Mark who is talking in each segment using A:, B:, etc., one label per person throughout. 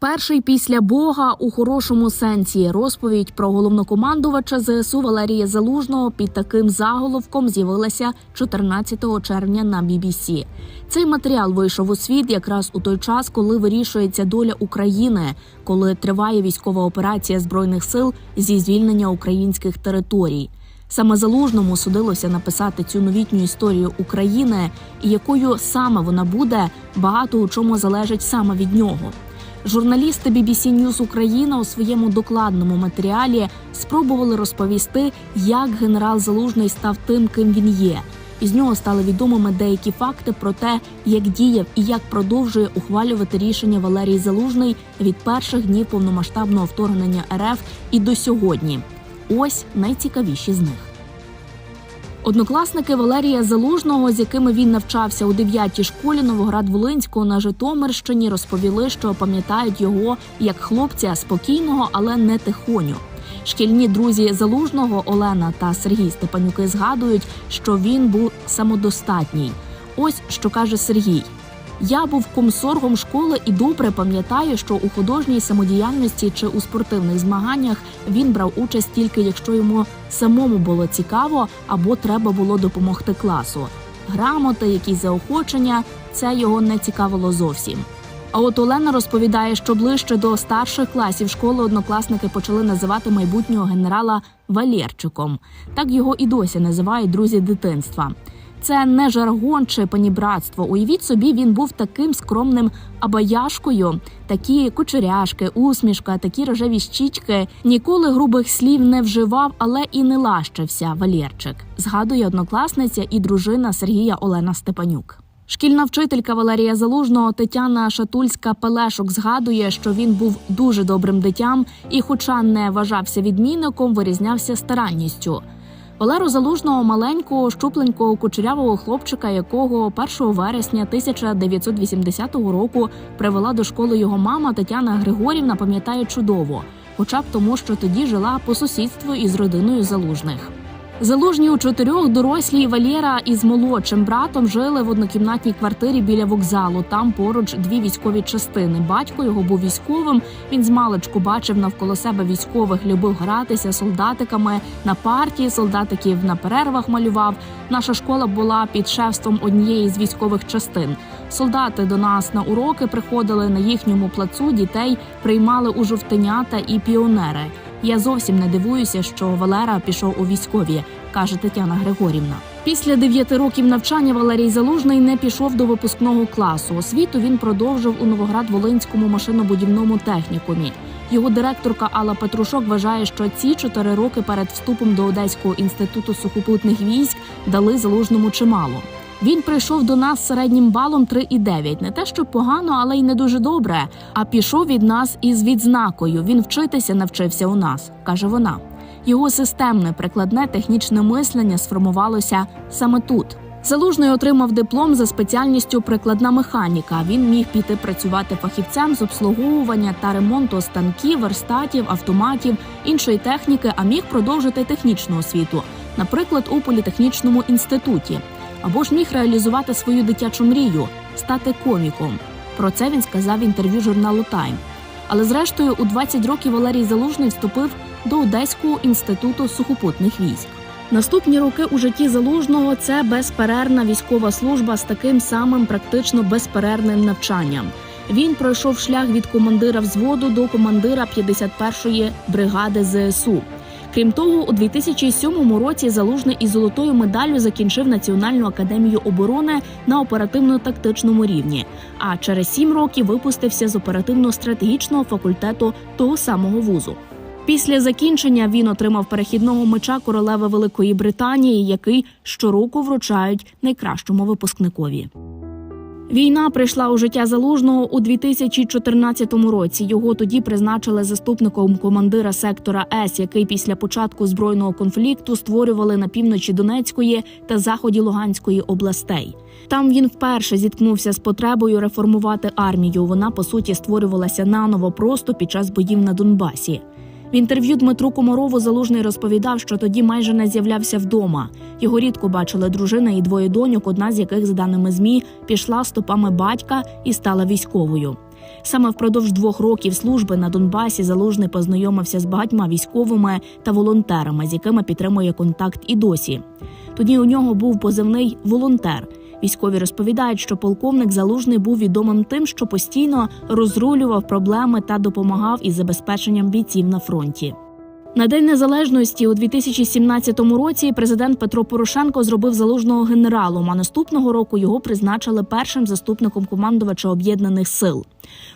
A: Перший після Бога у хорошому сенсі розповідь про головнокомандувача ЗСУ Валерія Залужного під таким заголовком з'явилася 14 червня на BBC. Цей матеріал вийшов у світ якраз у той час, коли вирішується доля України, коли триває військова операція збройних сил зі звільнення українських територій. Саме залужному судилося написати цю новітню історію України, і якою саме вона буде, багато у чому залежить саме від нього. Журналісти BBC News Україна у своєму докладному матеріалі спробували розповісти, як генерал Залужний став тим, ким він є. Із нього стали відомими деякі факти про те, як діяв і як продовжує ухвалювати рішення Валерій Залужний від перших днів повномасштабного вторгнення РФ і до сьогодні. Ось найцікавіші з них. Однокласники Валерія Залужного, з якими він навчався у 9-й школі Новоград-Волинського на Житомирщині, розповіли, що пам'ятають його як хлопця спокійного, але не тихоню. Шкільні друзі Залужного Олена та Сергій Степанюки згадують, що він був самодостатній. Ось що каже Сергій. Я був комсоргом школи і добре пам'ятаю, що у художній самодіяльності чи у спортивних змаганнях він брав участь тільки якщо йому самому було цікаво або треба було допомогти класу. Грамоти, якісь заохочення це його не цікавило зовсім. А от Олена розповідає, що ближче до старших класів школи однокласники почали називати майбутнього генерала Валєрчиком. Так його і досі називають друзі дитинства. Це не жаргон чи панібратство. Уявіть собі, він був таким скромним абаяшкою. Такі кучеряшки, усмішка, такі рожеві щічки. Ніколи грубих слів не вживав, але і не лащився. Валєрчик згадує однокласниця і дружина Сергія Олена Степанюк. Шкільна вчителька Валерія Залужного Тетяна Шатульська Пелешок згадує, що він був дуже добрим дитям і, хоча не вважався відмінником, вирізнявся старанністю. Валеру Залужного маленького, щупленького кучерявого хлопчика, якого 1 вересня 1980 року привела до школи його мама Тетяна Григорівна, пам'ятає чудово, хоча б тому, що тоді жила по сусідству із родиною залужних. Залужні у чотирьох дорослі Валєра із молодшим братом жили в однокімнатній квартирі біля вокзалу. Там поруч дві військові частини. Батько його був військовим. Він з маличку бачив навколо себе військових, любив гратися солдатиками на партії. Солдатиків на перервах малював. Наша школа була під шефством однієї з військових частин. Солдати до нас на уроки приходили на їхньому плацу. Дітей приймали у жовтенята і піонери. Я зовсім не дивуюся, що Валера пішов у військові, каже Тетяна Григорівна. Після дев'яти років навчання Валерій Залужний не пішов до випускного класу. Освіту він продовжив у Новоград-Волинському машинобудівному технікумі. Його директорка Алла Петрушок вважає, що ці чотири роки перед вступом до Одеського інституту сухопутних військ дали залужному чимало. Він прийшов до нас середнім балом 3,9. Не те, що погано, але й не дуже добре. А пішов від нас із відзнакою. Він вчитися навчився у нас, каже вона. Його системне прикладне технічне мислення сформувалося саме тут. Залужний отримав диплом за спеціальністю прикладна механіка. Він міг піти працювати фахівцем з обслуговування та ремонту станків, верстатів, автоматів, іншої техніки, а міг продовжити технічну освіту, наприклад, у політехнічному інституті або ж міг реалізувати свою дитячу мрію стати коміком. Про це він сказав в інтерв'ю журналу Тайм. Але зрештою, у 20 років Валерій Залужний вступив до Одеського інституту сухопутних військ. Наступні роки у житті залужного це безперервна військова служба з таким самим практично безперервним навчанням. Він пройшов шлях від командира взводу до командира 51-ї бригади ЗСУ. Крім того, у 2007 році залужний із золотою медаллю закінчив Національну академію оборони на оперативно-тактичному рівні. А через сім років випустився з оперативно-стратегічного факультету того самого вузу. Після закінчення він отримав перехідного меча королеви Великої Британії, який щороку вручають найкращому випускникові. Війна прийшла у життя залужного у 2014 році. Його тоді призначили заступником командира сектора С, який після початку збройного конфлікту створювали на півночі Донецької та заході Луганської областей. Там він вперше зіткнувся з потребою реформувати армію. Вона по суті створювалася наново просто під час боїв на Донбасі. В інтерв'ю Дмитру Комарову залужний розповідав, що тоді майже не з'являвся вдома. Його рідко бачили дружина і двоє доньок, одна з яких, за даними змі, пішла стопами батька і стала військовою. Саме впродовж двох років служби на Донбасі залужний познайомився з багатьма військовими та волонтерами, з якими підтримує контакт і досі. Тоді у нього був позивний волонтер. Військові розповідають, що полковник залужний був відомим тим, що постійно розрулював проблеми та допомагав із забезпеченням бійців на фронті. На День Незалежності у 2017 році президент Петро Порошенко зробив залужного генералом. А наступного року його призначили першим заступником командувача об'єднаних сил.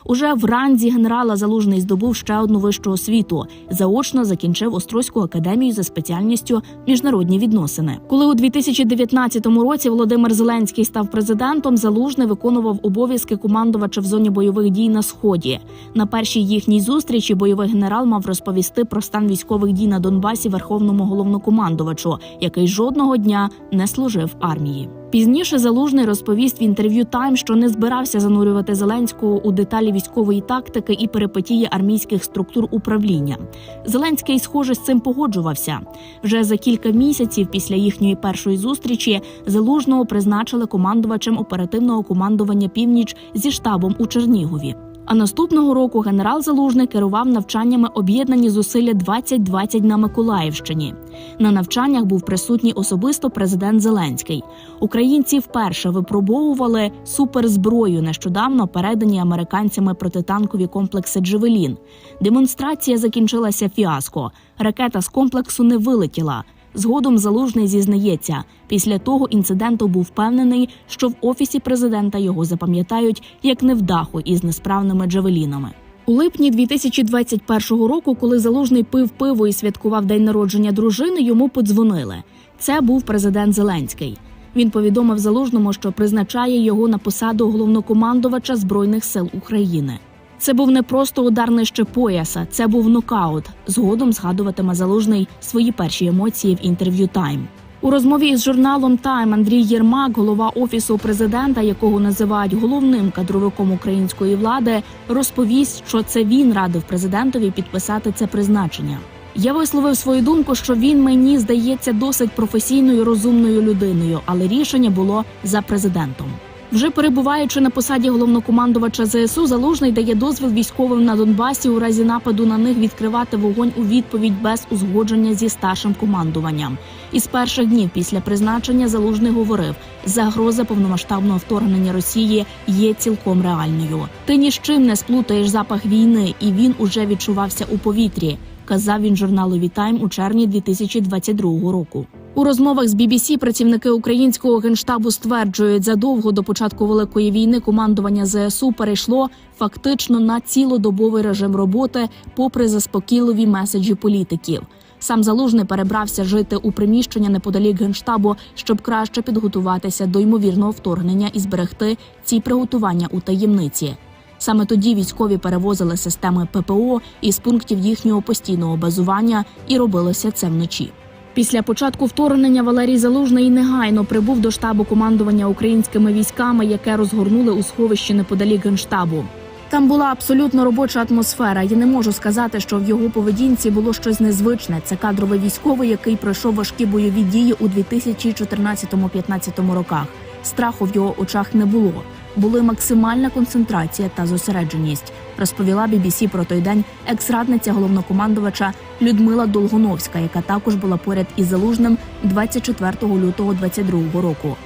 A: Уже в ранзі генерала залужний здобув ще одну вищу освіту. Заочно закінчив Острозьку академію за спеціальністю міжнародні відносини. Коли у 2019 році Володимир Зеленський став президентом, залужний виконував обов'язки командувача в зоні бойових дій на сході. На першій їхній зустрічі бойовий генерал мав розповісти про стан військових дій на Донбасі верховному головнокомандувачу, який жодного дня не служив армії. Пізніше залужний розповість в інтерв'ю Тайм, що не збирався занурювати Зеленського у деталі військової тактики і перипетії армійських структур управління. Зеленський, схоже, з цим погоджувався. Вже за кілька місяців після їхньої першої зустрічі залужного призначили командувачем оперативного командування північ зі штабом у Чернігові. А наступного року генерал Залужний керував навчаннями об'єднані зусилля 2020 на Миколаївщині. На навчаннях був присутній особисто президент Зеленський. Українці вперше випробовували суперзброю, нещодавно передані американцями протитанкові комплекси Джевелін. Демонстрація закінчилася фіаско. Ракета з комплексу не вилетіла. Згодом залужний зізнається, після того інциденту був впевнений, що в офісі президента його запам'ятають як невдаху із несправними джавелінами. У липні 2021 року, коли залужний пив пиво і святкував день народження дружини, йому подзвонили. Це був президент Зеленський. Він повідомив залужному, що призначає його на посаду головнокомандувача збройних сил України. Це був не просто удар нижче пояса, це був нокаут. Згодом згадуватиме залужний свої перші емоції в інтерв'ю Тайм. У розмові із журналом Тайм Андрій Єрмак, голова офісу президента, якого називають головним кадровиком української влади, розповість, що це він радив президентові підписати це призначення. Я висловив свою думку, що він мені здається досить професійною розумною людиною, але рішення було за президентом. Вже перебуваючи на посаді головнокомандувача ЗСУ, залужний дає дозвіл військовим на Донбасі у разі нападу на них відкривати вогонь у відповідь без узгодження зі старшим командуванням. Із перших днів після призначення залужний говорив: загроза повномасштабного вторгнення Росії є цілком реальною. Ти ні з чим не сплутаєш запах війни, і він уже відчувався у повітрі. Казав він журналу Тайм у червні 2022 року. У розмовах з BBC працівники українського генштабу стверджують, задовго до початку великої війни командування ЗСУ перейшло фактично на цілодобовий режим роботи, попри заспокійливі меседжі політиків. Сам залужний перебрався жити у приміщення неподалік генштабу, щоб краще підготуватися до ймовірного вторгнення і зберегти ці приготування у таємниці. Саме тоді військові перевозили системи ППО із пунктів їхнього постійного базування і робилося це вночі. Після початку вторгнення Валерій Залужний негайно прибув до штабу командування українськими військами, яке розгорнули у сховищі неподалік генштабу. Там була абсолютно робоча атмосфера. Я не можу сказати, що в його поведінці було щось незвичне. Це кадровий військовий, який пройшов важкі бойові дії у 2014-15 роках. Страху в його очах не було. Були максимальна концентрація та зосередженість, розповіла BBC про той день екс-радниця головнокомандувача Людмила Долгоновська, яка також була поряд із залужним 24 лютого 2022 року.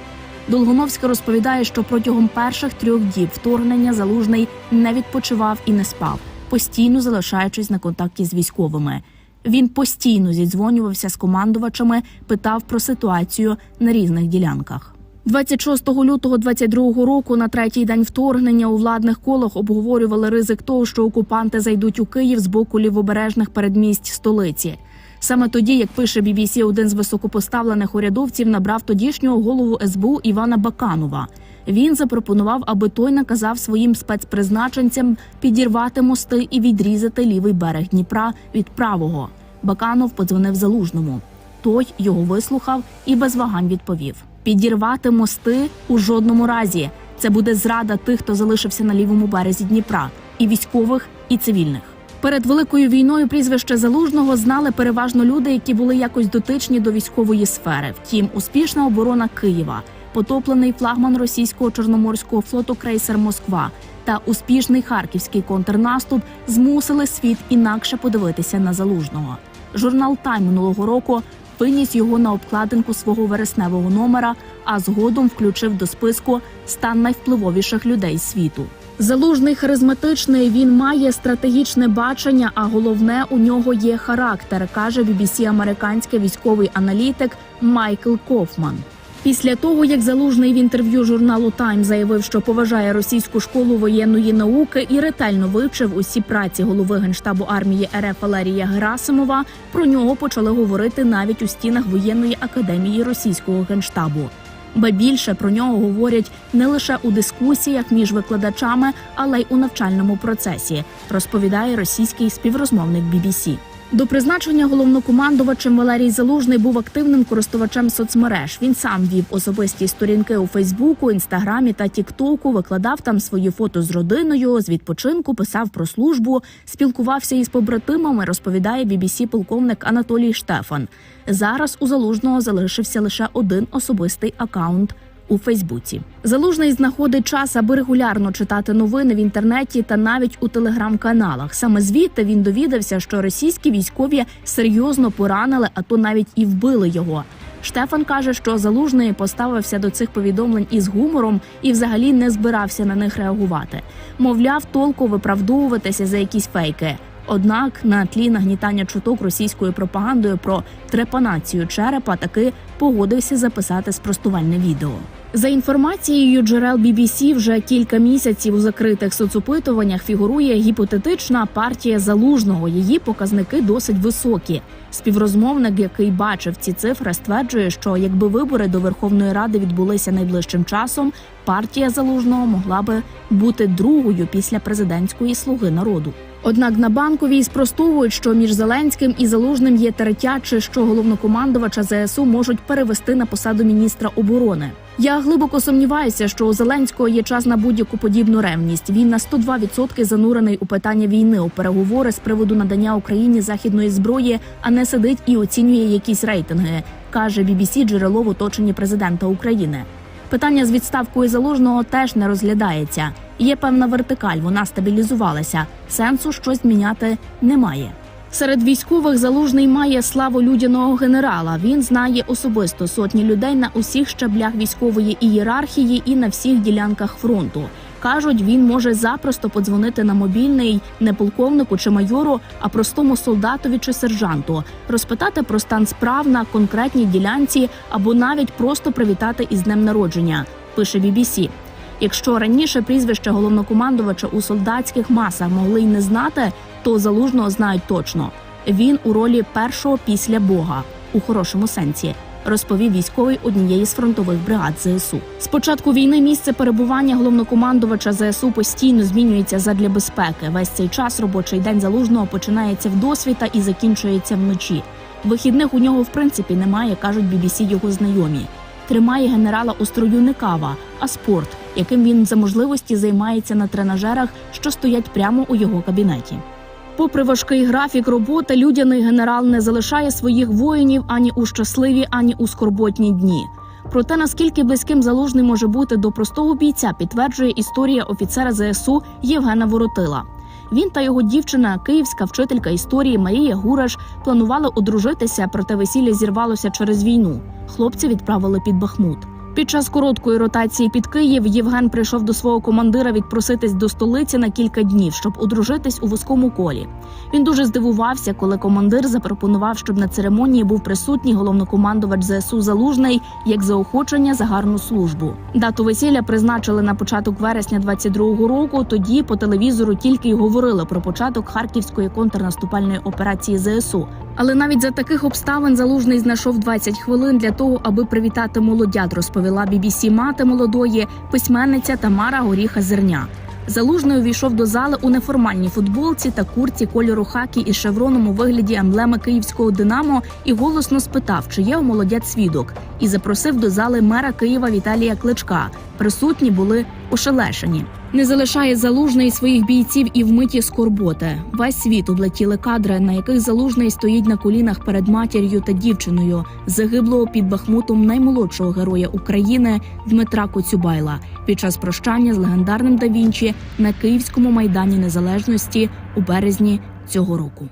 A: Долгоновська розповідає, що протягом перших трьох діб вторгнення залужний не відпочивав і не спав, постійно залишаючись на контакті з військовими. Він постійно зідзвонювався з командувачами, питав про ситуацію на різних ділянках. 26 лютого 22 року, на третій день вторгнення, у владних колах обговорювали ризик того, що окупанти зайдуть у Київ з боку лівобережних передмість столиці. Саме тоді, як пише BBC, один з високопоставлених урядовців набрав тодішнього голову СБУ Івана Баканова. Він запропонував, аби той наказав своїм спецпризначенцям підірвати мости і відрізати лівий берег Дніпра від правого. Баканов подзвонив залужному. Той його вислухав і без вагань відповів: підірвати мости у жодному разі. Це буде зрада тих, хто залишився на лівому березі Дніпра, і військових, і цивільних. Перед великою війною прізвище залужного знали переважно люди, які були якось дотичні до військової сфери. Втім, успішна оборона Києва, потоплений флагман російського чорноморського флоту крейсер Москва та успішний харківський контрнаступ змусили світ інакше подивитися на залужного. Журнал Тайм минулого року виніс його на обкладинку свого вересневого номера, а згодом включив до списку стан найвпливовіших людей світу. Залужний харизматичний, він має стратегічне бачення, а головне у нього є характер, каже BBC американський військовий аналітик Майкл Кофман. Після того, як залужний в інтерв'ю журналу Тайм заявив, що поважає російську школу воєнної науки і ретельно вивчив усі праці голови генштабу армії РФ Валерія Герасимова, про нього почали говорити навіть у стінах воєнної академії російського генштабу. Ба більше про нього говорять не лише у дискусіях між викладачами, але й у навчальному процесі, розповідає російський співрозмовник BBC. До призначення головнокомандувачем Валерій Залужний був активним користувачем соцмереж. Він сам вів особисті сторінки у Фейсбуку, інстаграмі та Тіктоку, викладав там свої фото з родиною, з відпочинку, писав про службу, спілкувався із побратимами. Розповідає BBC полковник Анатолій Штефан. Зараз у залужного залишився лише один особистий акаунт у Фейсбуці. Залужний знаходить час, аби регулярно читати новини в інтернеті та навіть у телеграм-каналах. Саме звідти він довідався, що російські військові серйозно поранили, а то навіть і вбили його. Штефан каже, що залужний поставився до цих повідомлень із гумором і взагалі не збирався на них реагувати. Мовляв, толку виправдовуватися за якісь фейки. Однак на тлі нагнітання чуток російською пропагандою про трепанацію черепа таки погодився записати спростувальне відео. За інформацією джерел BBC, вже кілька місяців у закритих соцопитуваннях фігурує гіпотетична партія залужного. Її показники досить високі. Співрозмовник, який бачив ці цифри, стверджує, що якби вибори до Верховної Ради відбулися найближчим часом, партія залужного могла би бути другою після президентської слуги народу. Однак на банковій спростовують, що між Зеленським і Залужним є тертя, що головнокомандувача ЗСУ можуть перевести на посаду міністра оборони. Я глибоко сумніваюся, що у Зеленського є час на будь-яку подібну ревність. Він на 102% занурений у питання війни, у переговори з приводу надання Україні західної зброї, а не сидить і оцінює якісь рейтинги, каже BBC джерело в оточенні президента України. Питання з відставкою залужного теж не розглядається. Є певна вертикаль, вона стабілізувалася. Сенсу щось зміняти немає. Серед військових залужний має славу людяного генерала. Він знає особисто сотні людей на усіх щаблях військової ієрархії і на всіх ділянках фронту. Кажуть, він може запросто подзвонити на мобільний не полковнику чи майору, а простому солдатові чи сержанту, розпитати про стан справ на конкретній ділянці або навіть просто привітати із днем народження. Пише BBC. Якщо раніше прізвище головнокомандувача у солдатських масах могли й не знати, то залужного знають точно. Він у ролі першого після Бога у хорошому сенсі. Розповів військовий однієї з фронтових бригад ЗСУ. З початку війни місце перебування головнокомандувача ЗСУ постійно змінюється задля безпеки. Весь цей час робочий день залужного починається в досвіта і закінчується вночі. Вихідних у нього в принципі немає, кажуть BBC його знайомі. Тримає генерала у строю не кава, а спорт, яким він за можливості займається на тренажерах, що стоять прямо у його кабінеті. Попри важкий графік роботи, людяний генерал не залишає своїх воїнів ані у щасливі, ані у скорботні дні. Про те, наскільки близьким залужний може бути до простого бійця, підтверджує історія офіцера ЗСУ Євгена Воротила. Він та його дівчина, київська вчителька історії Марія Гураш, планували одружитися, проте весілля зірвалося через війну. Хлопці відправили під Бахмут. Під час короткої ротації під Київ Євген прийшов до свого командира відпроситись до столиці на кілька днів, щоб одружитись у вузькому колі. Він дуже здивувався, коли командир запропонував, щоб на церемонії був присутній головнокомандувач ЗСУ Залужний як заохочення за гарну службу. Дату весілля призначили на початок вересня 22-го року. Тоді по телевізору тільки й говорили про початок харківської контрнаступальної операції ЗСУ. Але навіть за таких обставин залужний знайшов 20 хвилин для того, аби привітати молодят, розповіла BBC мати молодої письменниця Тамара Горіха Зерня. Залужний увійшов до зали у неформальній футболці та курці кольору хакі із шевроном у вигляді емблеми київського Динамо і голосно спитав, чи є у молодят свідок, і запросив до зали мера Києва Віталія Кличка. Присутні були ошелешені. Не залишає залужний своїх бійців і вмиті скорботи. Весь світ облетіли кадри, на яких залужний стоїть на колінах перед матір'ю та дівчиною, загиблого під Бахмутом наймолодшого героя України Дмитра Коцюбайла під час прощання з легендарним да Вінчі на Київському майдані Незалежності у березні цього року.